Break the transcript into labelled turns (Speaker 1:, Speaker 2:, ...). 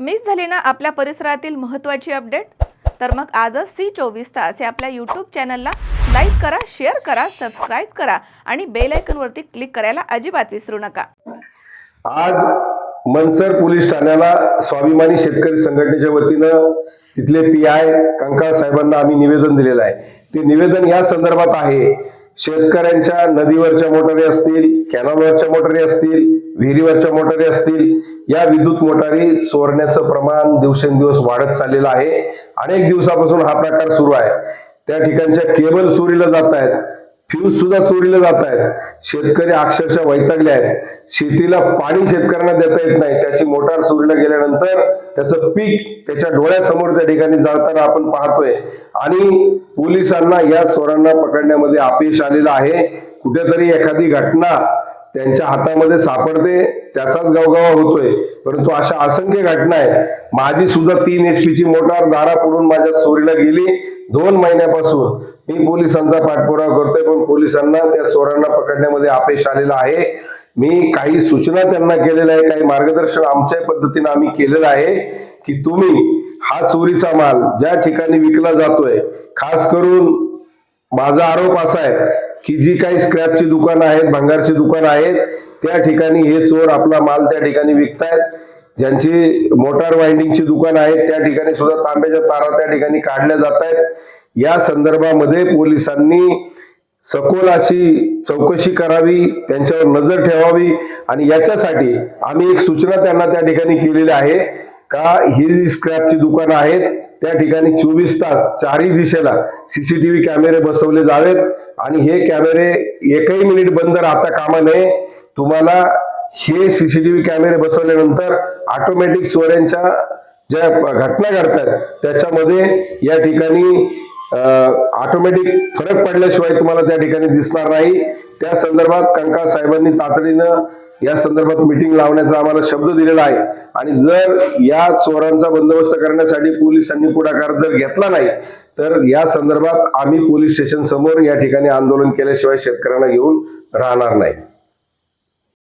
Speaker 1: Miss झाली ना आपल्या परिसरातील महत्त्वाची अपडेट? तर मग आजच सी चोवीस तास हे आपल्या यूट्यूब चॅनलला लाईक करा शेअर करा सबस्क्राईब करा आणि बेल आयकॉनवरती क्लिक करायला अजिबात विसरू नका.
Speaker 2: आज मनसर पोलीस ठाण्याला स्वाभिमानी शेतकरी संघटनेच्या वतीनं तिथले पी आय कंकाळ साहेबांना आम्ही निवेदन दिलेलं आहे. ते निवेदन या संदर्भात आहे. शेतकऱ्यांच्या नदीवरच्या मोटारी असतील कॅनॉलवरच्या मोटारी असतील विहिरीवरच्या मोटारी असतील या विद्युत मोटारी चोरण्याचं प्रमाण दिवसेंदिवस वाढत चाललेलं आहे. अनेक दिवसापासून हा प्रकार सुरू आहे. त्या ठिकाणच्या केबल चोरीला जात आहेत फ्यूज सुद्धा चोरीला जात आहेत. शेतकरी अक्षरशः वैतागले आहेत. शेतीला पाणी शेतकऱ्यांना देता येत नाही. त्याची मोटार चोरीला गेल्यानंतर त्याचं पीक त्याच्या डोळ्यासमोर त्या ठिकाणी जाताना आपण पाहतोय. आणि पोलिसांना या चोरांना पकडण्यामध्ये अपयश आलेलं आहे. कुठेतरी एखादी घटना त्यांच्या हातामध्ये सापडते त्याचाच गावगावा होतोय. परंतु अशा असंख्य घटना आहेत. माझी सुद्धा तीन एच ची मोटार दारा पडून माझ्या चोरीला गेली दोन महिन्यापासून. मी पोलिसांचा पाठपुरावा करतोय पण पोलिसांना त्या चोरांना पकडण्यामध्ये अपयश आलेलं आहे. मी काही सूचना त्यांना केलेल्या आहे काही मार्गदर्शन आमच्या पद्धतीने आम्ही केलेलं आहे की तुम्ही हा चोरीचा माल ज्या ठिकाणी विकला जातोय खास करून माझा आरोप असा आहे की जी काही स्क्रॅपची दुकानं आहेत भंगारची दुकानं आहेत त्या ठिकाणी हे चोर आपला माल त्या ठिकाणी विकतायत. ज्यांची मोटार वाइंडिंगची दुकान आहेत त्या ठिकाणी सुद्धा तांब्याच्या तारा त्या ठिकाणी काढल्या जात आहेत या संदर्भामध्ये पोलिसांनी सखोल अशी चौकशी करावी त्यांच्यावर नजर ठेवावी आणि याच्यासाठी आम्ही एक सूचना त्यांना त्या ठिकाणी केलेली आहे का ही जी स्क्रॅपची दुकानं आहेत त्या ठिकाणी चोवीस तास चारही दिशेला सीसीटीव्ही कॅमेरे बसवले जावेत. आणि हे कॅमेरे एकही मिनिट बंद राहता कामा नये. तुम्हाला हे सीसीटीव्ही कॅमेरे बसवल्यानंतर ऑटोमॅटिक चोऱ्यांच्या ज्या घटना घडतात त्याच्यामध्ये या ठिकाणी ऑटोमॅटिक फरक पडल्याशिवाय तुम्हाला त्या ठिकाणी दिसणार नाही. त्या संदर्भात कंकाळ साहेबांनी तातडीनं या संदर्भात मिटिंग लावण्याचा आम्हाला शब्द दिलेला आहे. आणि जर या चोरांचा बंदोबस्त करण्यासाठी पोलिसांनी पुढाकार जर घेतला नाही तर या संदर्भात आम्ही पोलीस स्टेशन समोर या ठिकाणी आंदोलन केल्याशिवाय शेतकऱ्यांना घेऊन राहणार नाही.